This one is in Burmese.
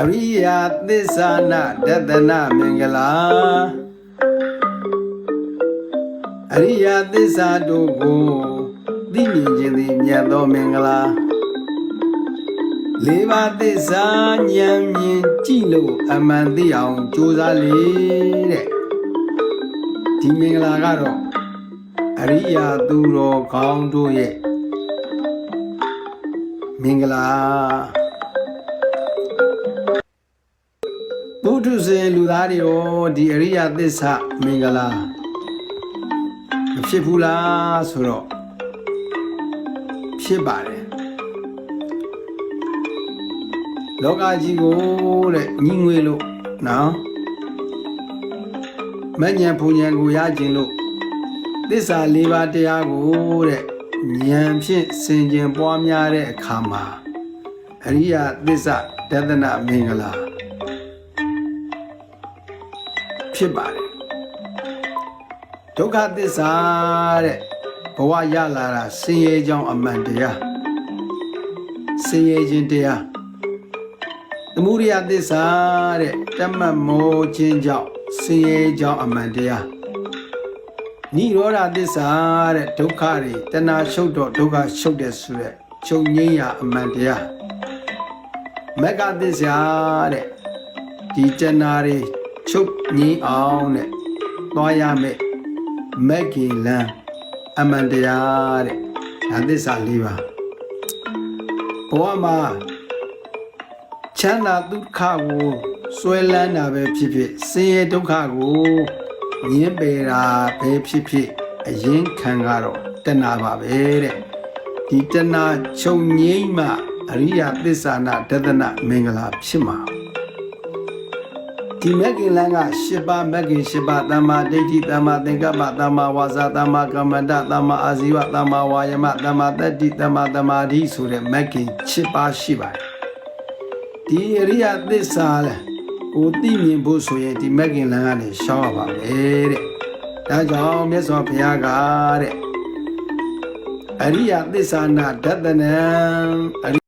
အရိယာသစ္စာနာဒတနာမင်္ဂလာအရိယာသစ္စာတို့ကိုသိမြင်ခြင်းသည်မြတ်သောမင်္ဂလာလေးပါးသစ္စာဉာဏ်မြင်ကြည့်လို့အမှန်သိအောင်ကြိုးစားလေတဲ့ဒီမင်္ဂလာကတော့အရိယာသူတော်ကောင်းတို့ရဲ့မင်္ဂလာ ဘုဒ္ဓဇင်လူသားတွေရောဒီအရိယသစ္စာမင်္ဂလာမဖြစ်ဘူးလားဆိုတော့ဖြစ်ပါတယ်လောကကြီးကိုတဲ့ညီငွေလို့နော်မဉ္ဇဉ်ဘုံဉဏ်ကိုရခြင်းလို့သစ္စာ၄ပါးတရားကိုတဲ့ဉာဏ်ဖြင့်ဆင်ခြင်ပွားများတဲ့အခါမှာအရိယသစ္စာဒသနမင်္ဂလာ ဖြစ်ပါတယ်ဒုက္ခသစ္စာတဲ့ဘဝရလာတာဆင်းရဲကြောင်းအမှန်တရားဆင်းရဲခြင်းတရားသမုဒိယသစ္စာတဲ့တမတ်မောခြင်းကြောင့်ဆင်းရဲကြောင်းအမှန်တရားနိရောဓသစ္စာတဲ့ဒုက္ခတွေတဏှာရှုပ်တော့ဒုက္ခရှုပ်တဲ့ဆိုရက်ချုပ်ငိမ့်ရာအမှန်တရားမက္ကသစ္စာတဲ့ဒီတဏှာတွေ ချုပ်ငင်းအောင်တဲ့သွားရမယ်မက်ကင်လန်းအမှန်တရားတဲ့ဒါသစ္စာ၄ပါးဘဝမှာချမ်းသာဒုက္ခကိုစွဲလန်းတာပဲဖြစ်ဖြစ်ဆင်းရဲဒုက္ခကိုငင်းပယ်တာပဲဖြစ်ဖြစ်အရင်ခံကတော့တဏှာပါပဲတဲ့ဒီတဏှာချုပ်ငိမ့်မှအရိယသစ္စာနာဒသနမင်္ဂလာဖြစ်မှာ ဒီမက်ကင်လန်းက၈ပါးမက်ကင်၈ပါးတမ္မာဒိဋ္ဌိတမ္မာသင်္ကပ္ပတမ္မာဝါစာတမ္မာကမ္မန္တတမ္မာအာဇီဝတမ္မာဝါယမတမ္မာတတ္တိတမ္မာသမာဓိဆိုတဲ့မက်ကင်၈ပါးရှိပါတယ်ဒီအရိယသစ္စာလဲကိုသိမြင်ဖို့ဆိုရင်ဒီမက်ကင်လန်းကနေရှောင်းရပါမယ်တဲ့ဒါကြောင့်မြတ်စွာဘုရားကတဲ့အရိယသစ္စာနာဒတနံအရိ